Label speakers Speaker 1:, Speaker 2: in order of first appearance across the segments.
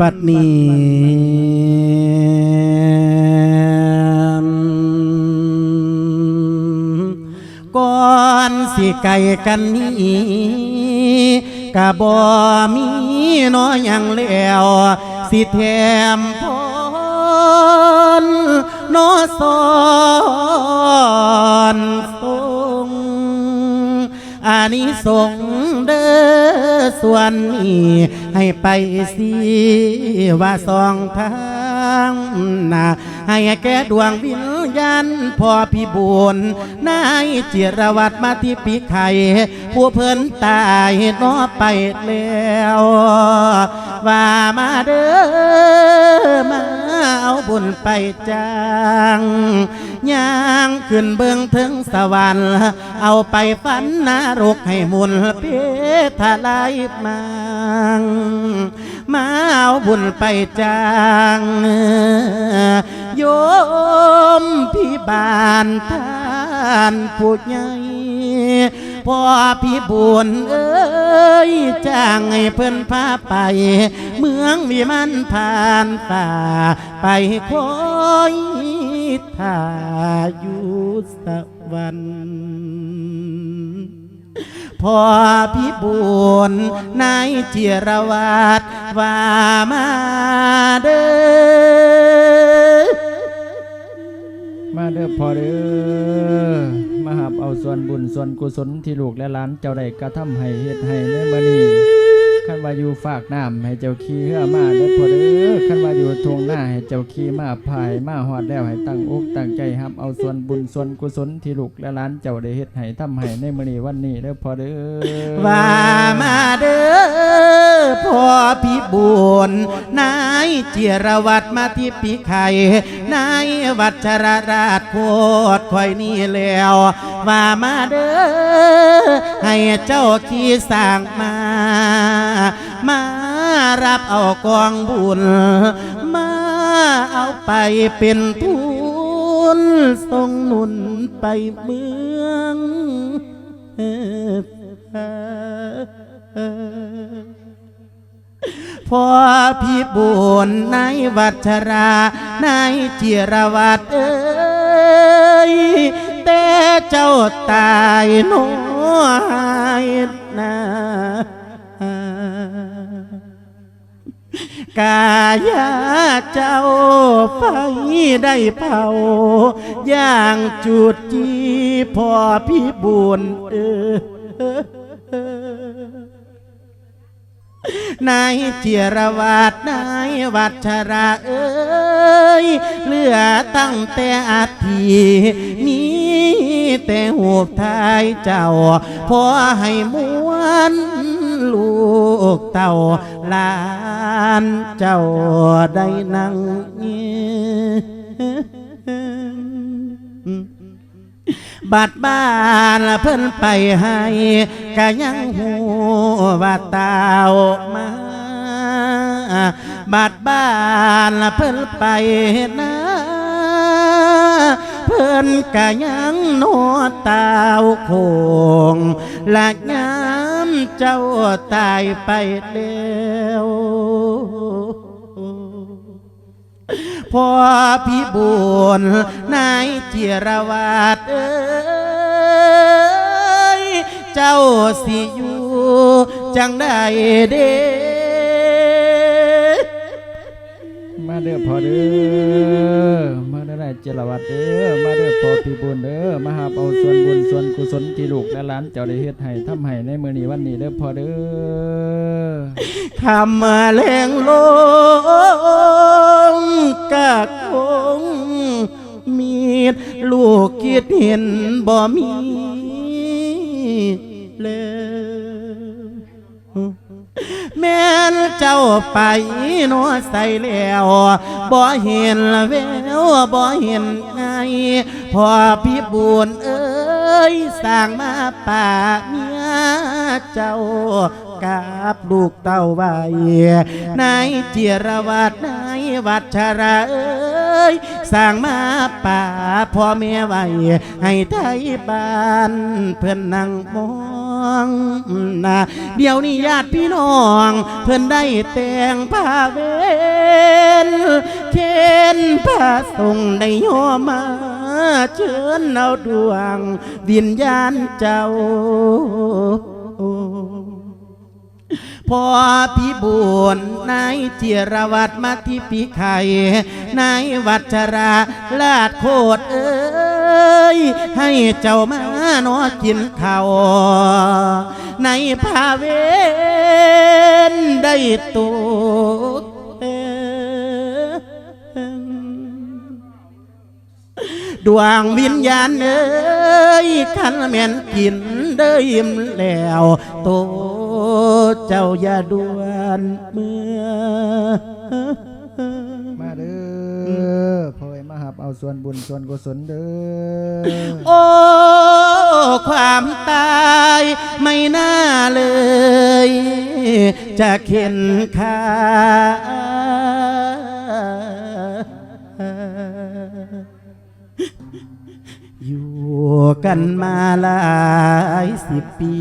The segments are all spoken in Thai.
Speaker 1: บัดนี้ก่อนสิไก่กันนี้กะบ่มีน้อยยังแล้ว สิแถมพรน้อสอนทรง อานิสงส์เด้อส่วนนี้ให้ไปสิว่าสองทางนะให้แก่ดวงวิญญาณพ่อพี่บุญนายจิรวัตรมาที่ปีไข่ผู้เพิ่นตายเนอไปแล้ว ว่ามาเด้อมา เอาบุญไปจ้างย่างขึ้นเบื้องถึงสวรรค์เอาไปฝันนรกให้มุนเพทลายมังมาเอาบุญไปจ้างโยมพี่บานท่านผู้ใหญ่พ่อพี่บุญเอ้ยจ้างให้เพิ่นพาไป เมืองมีมันผ่านป่าไปคอยท่าอยู่สวรรค์พอพี่บุญนายเจรวัตว่ามาเด้อ
Speaker 2: มาเด้อพอเด้อมาหับเอาส่วนบุญส่วนกุศลที่ลูกและหลานเจ้าได้กระทำให้เฮ็ดให้ในมื้อนี้ คันว่าอยู่ฝากน้ำให้เจ้าขี้เหือมาเด้อพอเด้อคันว่าอยู่ทวงหน้าให้เจ้าขี้มาพายมาฮอดแล้วให้ตั้งอกตั้งใจหับเอาส่วนบุญส่วนกุศลที่ลูกและหลานเจ้าได้เฮ็ดให้ทำให้ในมื้อนี้วันนี้เด้อพอเด้อ
Speaker 1: ว่ามาเด้อพ่อพี่บุญนายเจรวัตรมาที่ปีไข่นายวัชรราชโคตรคอยนี่แล้วว่ามาเด้อให้เจ้าขี้สร้างมา มารับเอากองบุญ มาเอาไปเป็นทุนทรงหนุนไปเมืองพอพี่บุญนายวัชรานายจิรวัตรเอ้ยแต่เจ้าตายหน้อย กายาเจ้าไฟได้เผา อย่างจุดจีพ่อพี่บุญเออนายเจรวัตนายวัชราเอ้ยเหลือตั้งแต่อาทีมีแต่หูบทายเจ้าพอให้มวน ลูกเต่าลานเจ้าได้นั่งเงียบัดบ้านละเพิ่นไปให้กะยังหูว่าเต่ามาบัดบ้านละเพิ่นไปนะเพิ่นกะยังโนเต่าโคงและ เจ้าตายไปแล้วพ่อพี่บุญนายเจรวัตรเอ้ย เจ้าสิอยู่จังได้เด้
Speaker 2: เด้อพอเด้อมาเด้อได้เจรวัตรเด้อมาเด้อพอปีบุญเด้อมาหาเอาส่วนบุญส่วนกุศลที่ลูกและหลานเจ้าได้เฮ็ดให้ทำให้ในมื้อนี้วันนี้เด้อพอเด้อ
Speaker 1: คำมาแรงลงกะคงมีดลูกคิดเห็นบ่มีเลย แม่นเจ้าไปโนใส่แล้วบ่เห็นแววบ่เห็นไงพอพี่บุญเอ้ยสร้างมาป่าเมียเจ้ากับลูกเต้าไว้นายเจรวัตรนายวัชระเอ้ยสร้างมาป่าพ่อแม่ไว้ให้ไทยบ้านเพื่อนนั่งมอ องนะเดี๋ยวนี้ญาติพี่น้อง เพิ่นได้แต่งผ้าเวนเข็นผ้าทรงได้โยมมาเชิญเอาดวง วิญญาณเจ้าพอพี่บุญนายเจียรวัตรมาที่ปีไข่นายวัชราลาดโคตรเอ้ย ให้เจ้ามา นอกินข้าวในภาเวนได้ตุกเอ่อดวงวิญญาณเอ้ยขันแม่นกินได้ยิ้มแล้วโตเจ้าอย่าด่วนเมื่อ
Speaker 2: มาเด้อพ่อไอ้มาหับเอาส่วนบุญส่วนกุศลเด้อ
Speaker 1: โอ้ ความตายไม่น่าเลย จะเข็นค่าอยู่กันมาหลายสิบปี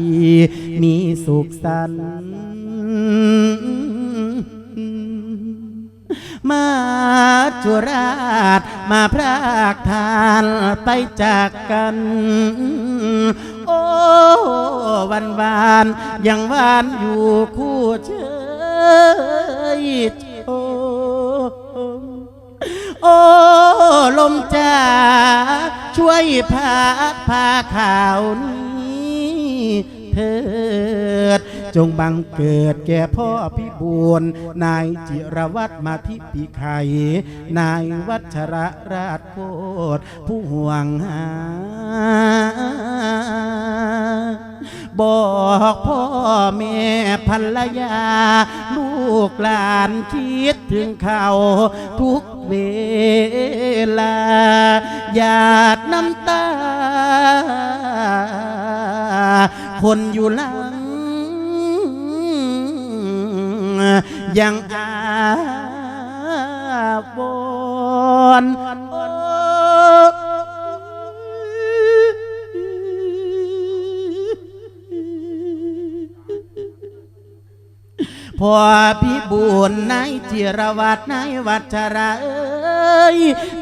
Speaker 1: มีสุขสันต์ มาจุราชมาพรากทานไปจากกัน โอ้วันวานยังวานอยู่คู่เชยโชมโอ้ลมจ้าช่วยพาพาข่าวนี้ เถิด จงบังเกิดแก่พ่อพิบูลนายจิรวัตรมาที่ปีไข่นายวัชระราชโคตผู้ห่วงหาบอกพ่อแม่ภรรยา ลูกหลานคิดถึงเขาทุกเวลาหยาดน้ำตา คนอยู่หลังยังอาบอนโอ้พอพี่บุญนายจิรวัตรนายวัชระเอ ย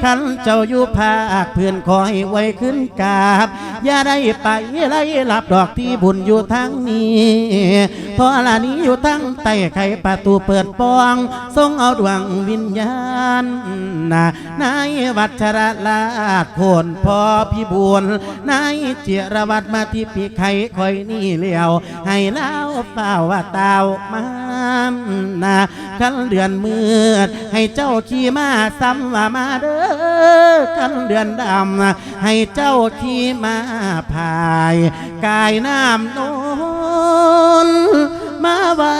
Speaker 1: ขันเจ้าอยู่ภาคเพื่อนคอยไว้ขึ้นกาบ อย่าได้ไปไล่หลับดอกที่บุญอยู่ทางนี้ทอลานี้อยู่ทั้งใต้ไขประตูเปิดปองทรงเอาดวงวิญญาณ นะนายวัชระลาดโคนพอพี่บุญนายจิรวัตรมาที่ปีไข่คอยนี่เลี้ยว ให้เล่าเฝ้าว่าเต้ามานะขันเดือนมืด ให้เจ้าขี่มาซ้ำว่ามาเด้อขันเดือนดำให้เจ้าขี่มาพายกายน้ำโนนมาไว้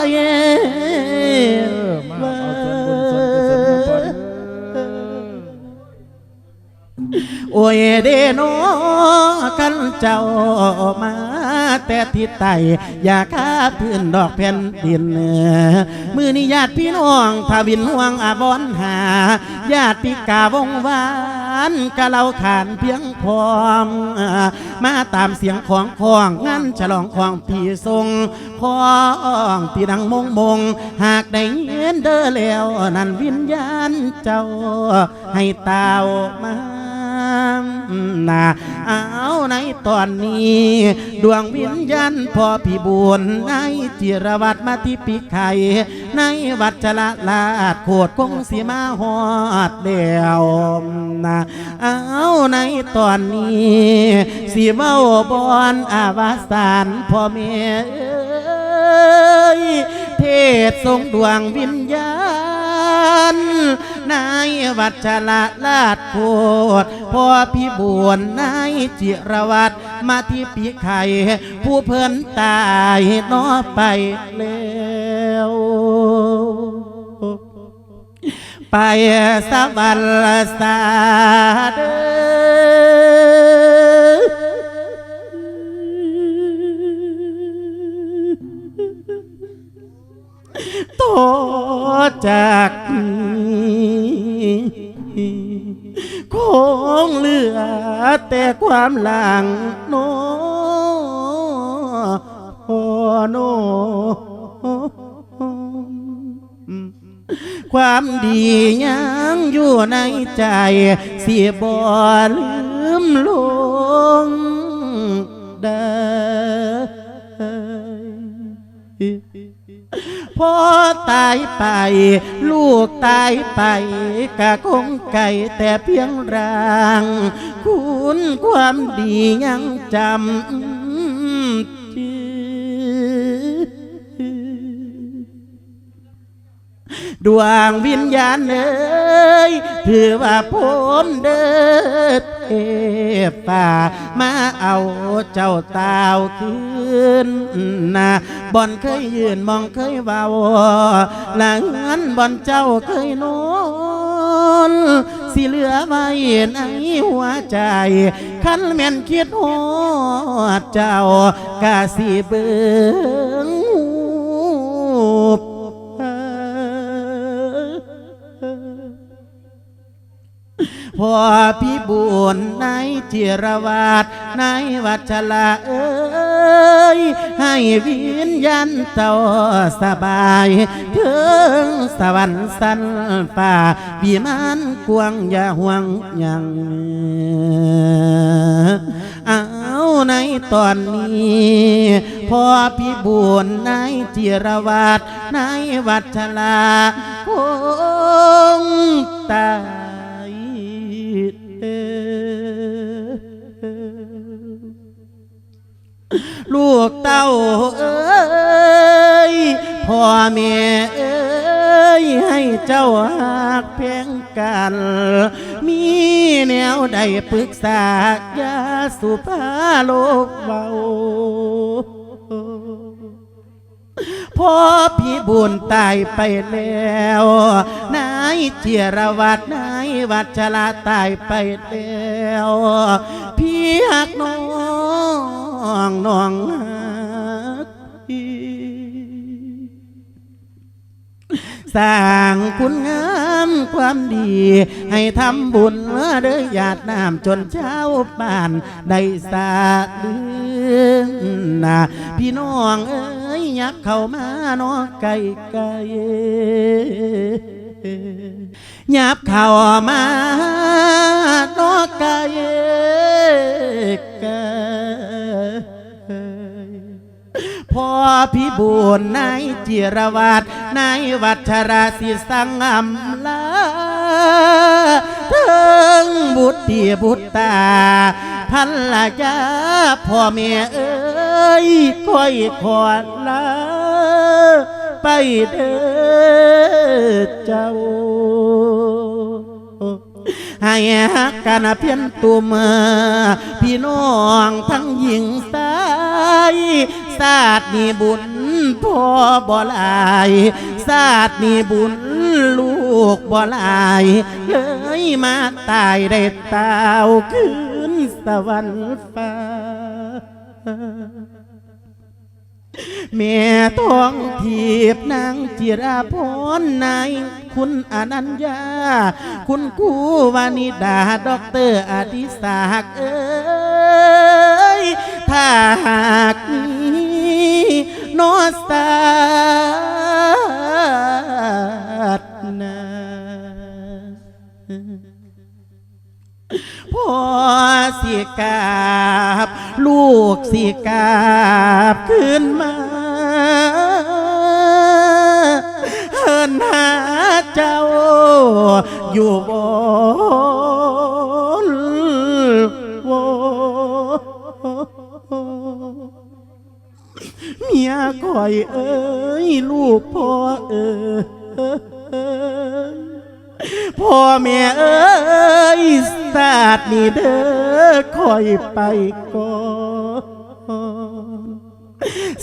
Speaker 1: โอ้ยเดโนกันเจ้ามาแต่ทิศใต้อย่าข้าพื้นดอกแผ่นดินมือนี้ญาติพี่น้องทาวินห่วงอาบอนหา ญาติกาวงวานกะเราขานเพียงพร้อม มาตามเสียงของของงานฉลองของพี่ทรงของที่ดังมงมง หากได้เห็นเด้อแล้วนั่นวิญญาณเจ้าให้ตาวมา นาเอาในตอนนี้ ดวงวิญญาณพ่อพี่บุญในจิรวัตรมาที่ปีไข่ในวัดจละลาดโคดคงสีมาหอดเดียวนะเอาในตอนนี้สีเมาบอนอาวาสานพ่อแม่เอ้ยเทศทรงดวงวิญญาณ นายวัชระลาดโพดพ่อพี่บวนนายจิรวัตรมาที่ปีไข่ผู้เพิ่นตายนอไปแล้วไปสวรรค์สาเดต่อจาก งเหลือแต่ความหลังโนโนความดียังอยู่ในใจ เสียบ่ลืมลง พ่อตายไป ลูกตายไปกะคงไก่แต่เพียงร่าง คุณความดียังจำ ดวงวิญญาณเอ้ยถือว่าผมเดิดเทพป่ามาเอาเจ้าตาวคืนนะบ่อนเคยยืนมองเคยเบาหลังนั้นบ่อนเจ้าเคยนอนสิเหลือไว้ในหัวใจ คันแม่นคิดฮอดเจ้ากะสิเบิ่ง พอพี่บุญในจิรวาดในวัชละเอ้ยให้วิญญาณเจ้าสบายถึงสวรรค์สันป่าวิมานกวางอย่าห่วงยังเอาในตอนนี้พอพี่บุญในจิรวาดในวัชละคงตา ลูกเต้าเอ้ยพ่อแม่เอ้ยให้เจ้าหักเพียงกัน มีแนวใดปรึกษายาสุภาโลกเบาพ่อพี่บุญตายไปแล้ว นายเจรวัตนายวัชระตายไปแล้ว พี่หักน้องน้ องหักพี่สร้างคุณงามความดี ให้ทำบุญเมื่อเด้อญาติน้ำจนเช้าบ้านได้สาลืนนะพี่น้องเอ้ยยักเข้ามาน้อไก่ไก่ยับเข้ามาเน้อไก่ไก่ พ่อพิบูลนายจิรวัตรนายวัชราศิสังอำลาถึงบุตรีบุตรตาพันละยาพ่อแม่เอ้ยคอยขอลาไปเด้อเจ้าให้ฮักกันเพียนตุมพี่น้องทั้งหญิงสาย ศาสตร์นี่บุญพ่อบ่ลายศาสตร์นี่บุญลูกบ่ลายเลยมาตายได้ตาวขึ้นสวรรค์ฟ้าแม่ท้องทีบนางจิราพรนายคุณอนัญญา คุณกูวานิดาด็อกเตอร์อดิศักดิ์เอ้ยถ้าหากนี นอสาดนาพ่อสิกาบ ลูกสิกาบขึ้นมาเฮินหาเจ้าอยู่บ่ ยคอยเอ้ยลูกพ่อเอ้ยพ่อแม่เอ้ยศาสตร์นี่เด้อคอยไปก่อน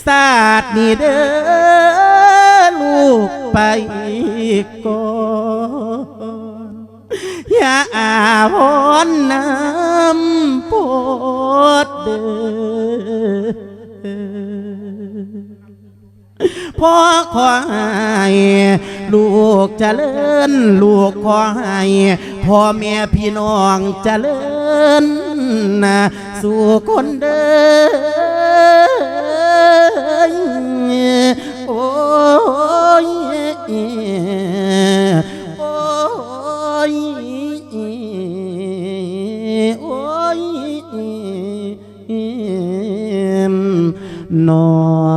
Speaker 1: ศาสตร์นี่เด้อลูกไปก่อนอย่าอาพรน้ำโปดเด้อ พ่อขอให้ลูกจเจริญลูกขอให้พ่อแม่พี่น้องจเจริญนะสู่คนเดินโอ้ยโอ้ยโอ้ยนอน